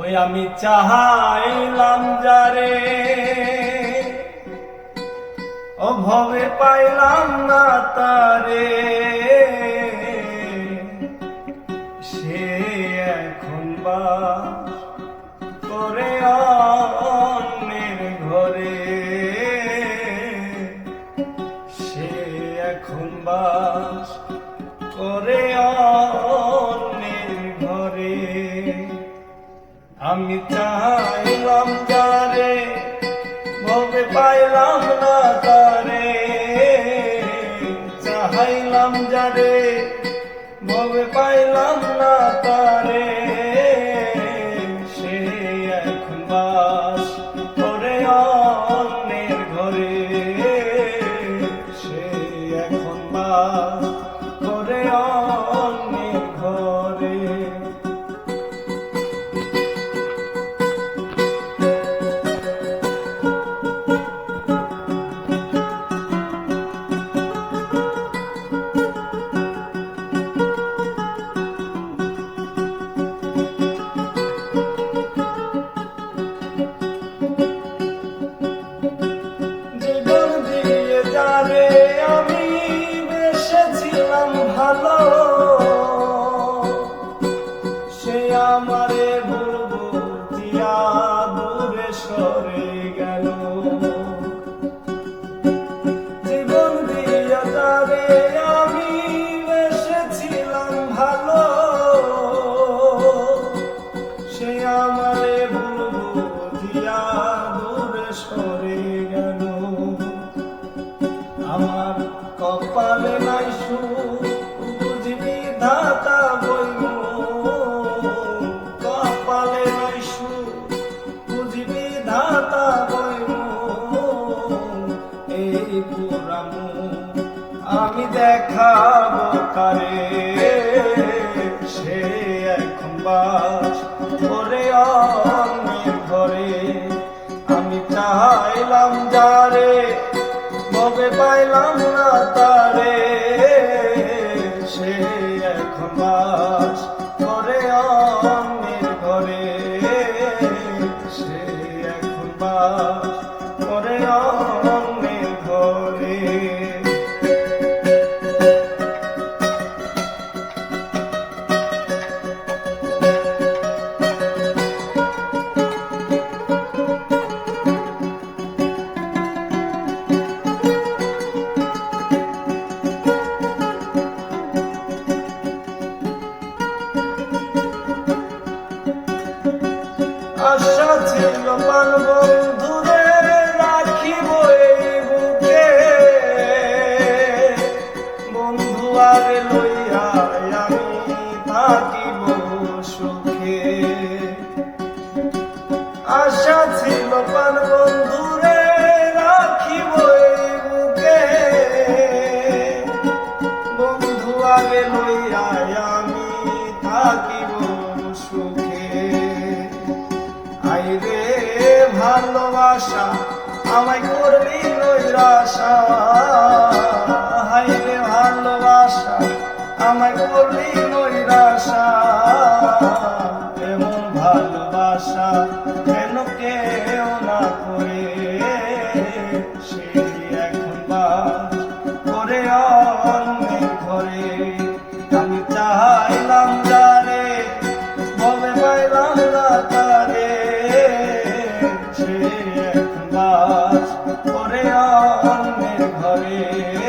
ওই আমি চাহাইলাম যারে অভাবে পাইলাম না তারে। সে এখন বা করে অন্যের ঘরে। সে এখন বাস করে অন্যের আমি চাইলাম যারে ভবে পাইলাম না তারে। চাইলাম যারে ভবে পাইলাম না তারে। যারে আমি বেসেছিলাম ভালো। সে আমারে বলব দূরে সরে গেল। জীবন দিয়ে যারে আমি বেসেছিলাম ভালো। সে আমারে বলব দিয়া দূরে সরে কপালে নাই সুখ বুঝবি ধাতা বইব কপালে আমি দেখাবো কারে। সে এখন বাস করে অন্যের ঘরে। আমি চাইলাম যারে ভবে পাইলাম না তারে? সে এখন বাস আশা ছিল পান বন্ধুরে রাখিব এই বুকে। বন্ধু থাকিব সুখে। আশা ছিল পান বন্ধুরে রাখিব এই বুকে। ভালোবাসা আমায় করলি নৈরাশা। হাইরে ভালোবাসা আমায় করলি ঘরে